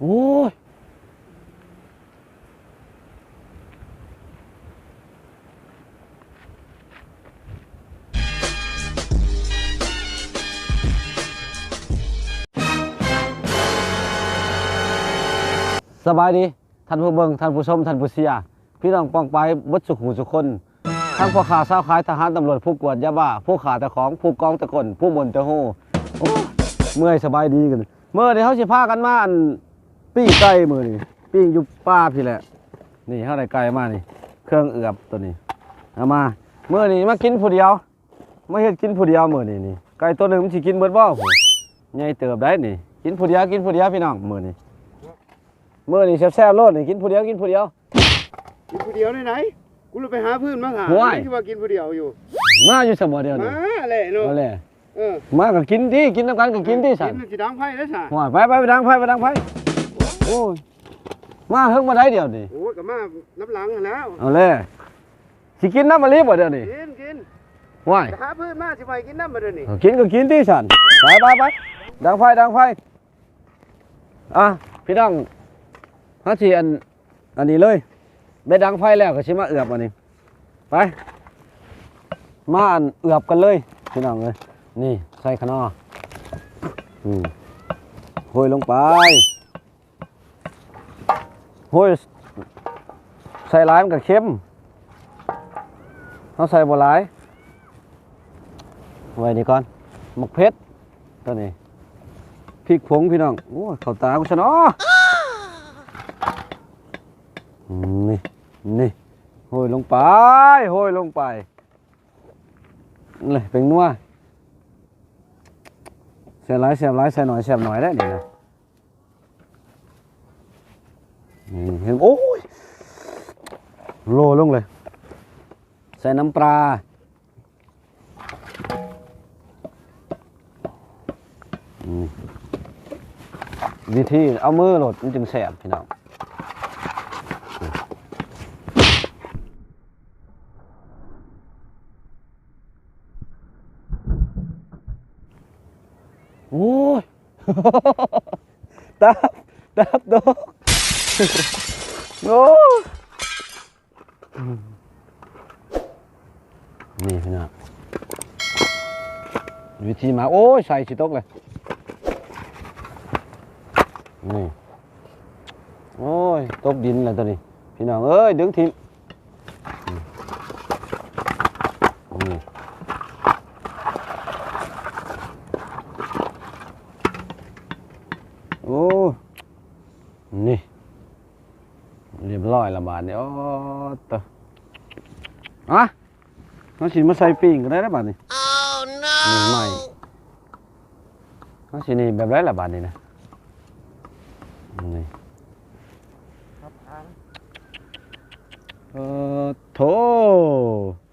โอ้ยสบายดี ท่านผู้เบิงท่านผู้ชม ท่านผู้เสีย พี่น้องปองไปวัดสุขหูสุขคนทั้งพ่อขาสาวขายทหารตำรวจผู้กวดยาบ้า ผู้ขาแต่ของผู้กองตะกนผู้บนตะโหโอ้ยเมื่อยสบายดีกัน เมื่อนี้เขาสิพากันมาอัน ปิ้งไก่มือนี่ปิ้งอยู่ป้าพี่แหละ นี่เขาได้ไก่มานี่ เครื่องเอือบตัวนี้เอามาเมื่อนี้มากินผู้เดียวมาเฮ็ดกินผู้เดียวมื้อนี้นี่ไก่ตัวหนึงมันสิกินเบิดบ่โหใหญ่เติบได้นี่ กินผู้เดียวกินผู้เดียวพี่น้องมื้อนี้มื้อนี้แซ่บๆโลดนี่กินผู้เดียวกินผู้เดียวกินผู้เดียวได้ไหนกูเลยไปหาพื้นมาหาห่วยคิดว่ากินผู้เดียวอยู่มาอยู่เสมอเดียวมานี่แหละเนาะเอาแหละเออมาก็กินดิกินน้ำกันก็กินดิสันกินสิดังไพ่ได้ซะว่าไปไปไปดังไฟไปดังไฟ โอ้ยมาเฮิงมาได้เดียวนี่โอ้ยก็มาน้ำหลังหั่นแล้วเอาเลยสิกินน้ำมะลิบ่เดี๋ยวนี้กินกินว้ายไปหาพื้นมาสิไปกินน้ำมาเดี๋ยวนี้เอากินก็กินดิสันไปไปไปดังไฟดังไฟอะพี่น้องเฮาสิอันอันนี้เลยได้ดังไฟแล้วก็สิมาเอือบอันนี้ไปมาอันเอือบกันเลยพี่น้องเอ้ยนี่ใส่ขนออืมโหยลงไป โหยใส่หลายมันก็เค็มเขาใส่บ่หลายไว้นี่ก่อนหมกเพชรตัวนี้พริกผงพี่น้องโอ้เข้าตากูชนะอืมนี่นี่โหยลงไปโหยลงไปเลยเป็นนัวเสียบหลายเสียบหลายใส่หน่อยเสียบหน่อยได้นี่นะนี่ เห็นโอ้ยโลลงเลย ใส่น้ำปลาวิธีเอามือโหลดมันจึงแสบพี่น้องโอ้ย ตับ ตับดอก โอ้นี่พี่น้องวิธีมา โอ้ยใส่ชิตกเลย นี่ โอ้ย ตกดินเลยตัวนี้ พี่น้อง เอ้ย ดึงทิมนี่โอ้ นี่ เรียบร้อยและบาทนี่โอ้ตะอะน้องสิมาใส่ปิ้งก็ได้แล้วบาทนี่ oh no นี่ใหม่น้องสินี่แบบไรละบาทนี่นะนี่เออโถ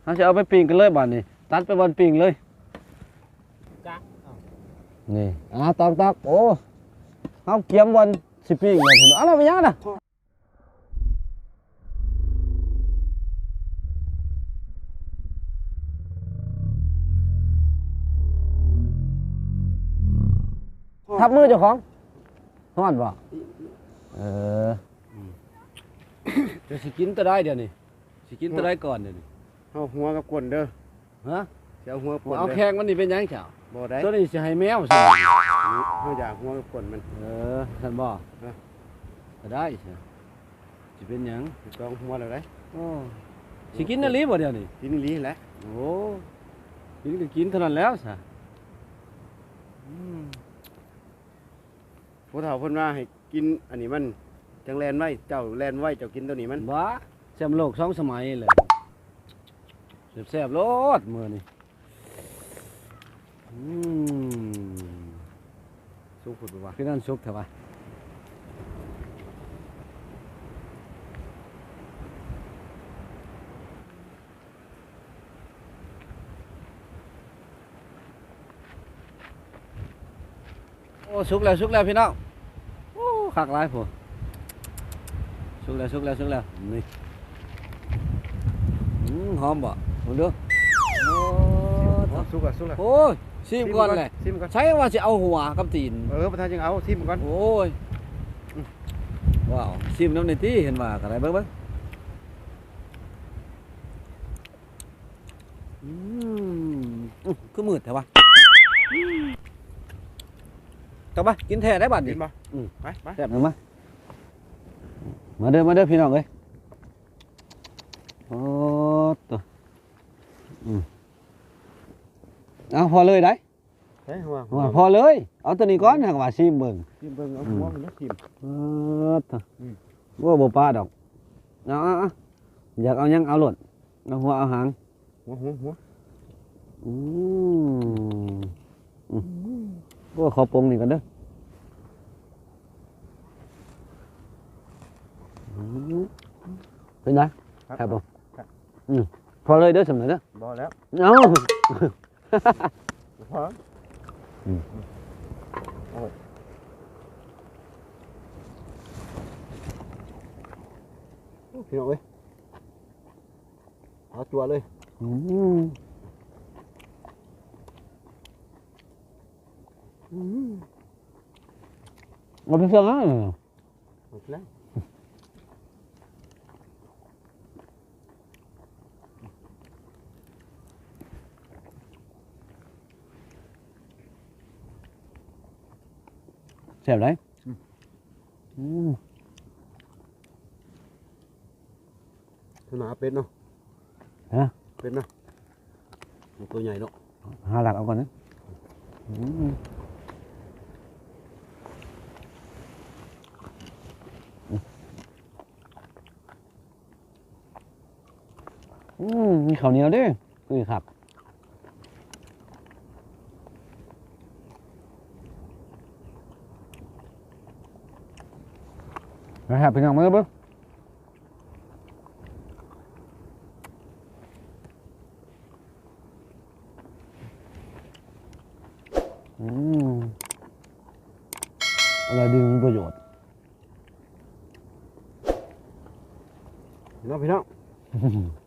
เราจะเอาไปปิ้งกันเลยบ้านนี้ตัดไปบนปิ้งเลยนี่อ่าตอกตอกโอ้เอาเกียมบนสิปิ้งเลยเห็นอะไรไปยังนะ ทับมือเจ้าของทอดบ่เออเดี๋ยวสิกินตัวได้เดี๋ยวนี้สิกินตัวได้ก่อนเดี๋ยวนี้เอาหัวกับกวนเด้อฮะสิเอาหัวกับกวนเอาด้แข้งมันนี่เป็นหยังเจ้าบ่ได้ตัวนี้สิให้แมวสิเฮาอยากหัวกับกวนมัน เออท่านบ่ฮะก็ได้สิสิเป็นหยังสิต้องหัวแล้วได้โอ้สิกินนาลีบ่เดี๋ยวนี้กินอีหลีแหละโอ้กินก็กินเท่านั้นแล้วซะอืม ผู้เฒ่าเพิ่นว่าให้กินอันนี้มันจังแลนไว้เจ้าแลนไว้เจ้ากินตัวนี้มันบ้าแชมป์โลกสองสมัยเลยแซ่บๆโลดมื้อนี้อืมสู้ผุดบ่ว่าคือนั่นสุกเถอะวะ อ้สุกแล้วสุกแล้วพี่น้องโอ้คักหลายผัวสุกแล้วสุกแล้วสุกแล้วนี่อืมหอมบ่มึงดูโอ้เอาสู้ก่อนสู้ก่อนโอ้ยชิมก่อนเลยชิมก่อนใช้ว่าจะเอาหัวกับตีนเออประธานจึงเอาชิมก่อนโอ้ยว้าวชิมน้ำในที่เห็นว่ากันไรเบิ้งเบิ้งอืมอื้อคือมืดแท้วะ กลับมากินแท้ได้บัดกินี่นบ่อืมไปไปแซ่บหนึ่งมามาเด้อมาเด้อพี่น้องเอ้ยโอ้ตัวอืมเอาพอเลยได้เฮ้ยว่าว่าพอเลย เอาตัวนี้ก่อนหากว่าชิมเบิ่งกินเบิ่งเอาหัวมันนะกินเออตัวอืมว่าบ่ปลาดอกเอาเอาเอาอยากเอาหยังเอาหล่นเอาหัวเอาหางหัวหัวหัวอืมอืม ว่าขอปรุงนี่กันเด้ออืมเป็นไงครับผมอืมพอเลยเด้อสำเนาเด้อบ่แล้วเอาพออืมเอาโอ้พี่น้องเอ้ยเอาตัวเลยอืม เอาไปเสื่องอะหมดแล้วแซ่บไรอืมขนาดเป็ดเนาะ ฮะ เป็ดเนาะมันตัวใหญ่เนาะ หาหลักเอาก่อนนะอืมอืมมีข้าวเหนียวด้วยนี่ครับนะครับพี่น้องมาเบิ้งอืมอะไรดีมีประโยชน์พี่น้องพี่น้อง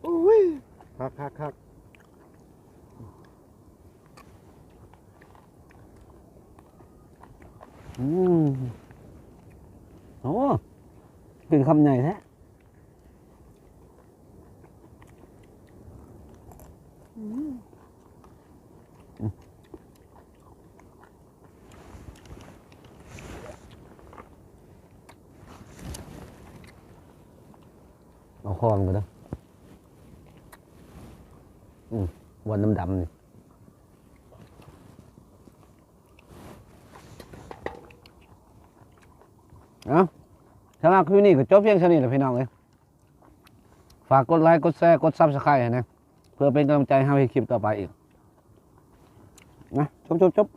โอ้ย คักคักคักอืมโอ้เป็นคำใหญ่แท้เอาคอมันก็ได้ออืม วันน้ำดำนี่เอาสำหรับคลิปนี้ก็จบเพียงเท่านี้แหละพี่น้องเลยฝากกดไลค์กดแชร์กดซับสไครต์นะเพื่อเป็นกำลังใจให้ให้คลิปต่อไปอีกนะจบจบจบ